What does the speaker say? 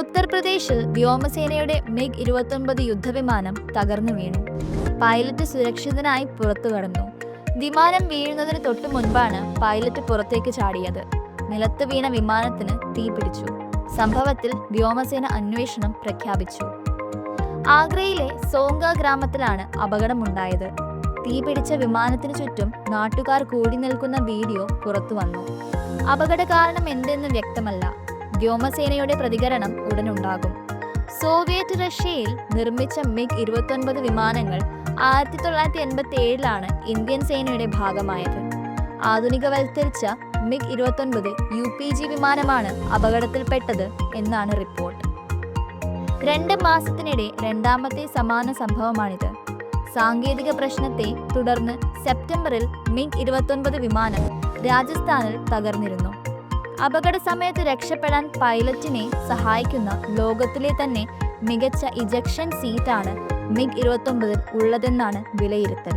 ഉത്തർപ്രദേശിൽ വ്യോമസേനയുടെ മിഗ് ഇരുപത്തൊൻപത് യുദ്ധവിമാനം തകർന്നു വീണു. പൈലറ്റ് സുരക്ഷിതനായി പുറത്തു കടന്നു. വിമാനം വീഴുന്നതിന് തൊട്ടു മുൻപാണ് പൈലറ്റ് പുറത്തേക്ക് ചാടിയത്. നിലത്ത് വീണ വിമാനത്തിന് തീ പിടിച്ചു. സംഭവത്തിൽ വ്യോമസേന അന്വേഷണം പ്രഖ്യാപിച്ചു. ആഗ്രയിലെ സോങ്ക ഗ്രാമത്തിലാണ് അപകടമുണ്ടായത്. തീ പിടിച്ച വിമാനത്തിനു ചുറ്റും നാട്ടുകാർ കൂടി നിൽക്കുന്ന വീഡിയോ പുറത്തു വന്നു. അപകട കാരണം എന്തെന്ന് വ്യക്തമല്ല. വ്യോമസേനയുടെ പ്രതികരണം ഉടനുണ്ടാകും. സോവിയറ്റ് റഷ്യയിൽ നിർമ്മിച്ച മിഗ് ഇരുപത്തൊൻപത് വിമാനങ്ങൾ ആയിരത്തി തൊള്ളായിരത്തി എൺപത്തി ഏഴിലാണ് ഇന്ത്യൻ സേനയുടെ ഭാഗമായത്. ആധുനികവൽക്കരിച്ച മിഗ് ഇരുപത്തൊൻപത് യു പി ജി വിമാനമാണ് അപകടത്തിൽപ്പെട്ടത് എന്നാണ് റിപ്പോർട്ട്. രണ്ട് മാസത്തിനിടെ രണ്ടാമത്തെ സമാന സംഭവമാണിത്. സാങ്കേതിക പ്രശ്നത്തെ തുടർന്ന് സെപ്റ്റംബറിൽ മിഗ് ഇരുപത്തൊൻപത് വിമാനം രാജസ്ഥാനിൽ തകർന്നിരുന്നു. അപകട സമയത്ത് രക്ഷപ്പെടാൻ പൈലറ്റിനെ സഹായിക്കുന്ന ലോകത്തിലെ തന്നെ മികച്ച ഇജക്ഷൻ സീറ്റാണ് മിഗ് ഇരുപത്തൊമ്പതിൽ ഉള്ളതെന്നാണ് വിലയിരുത്തൽ.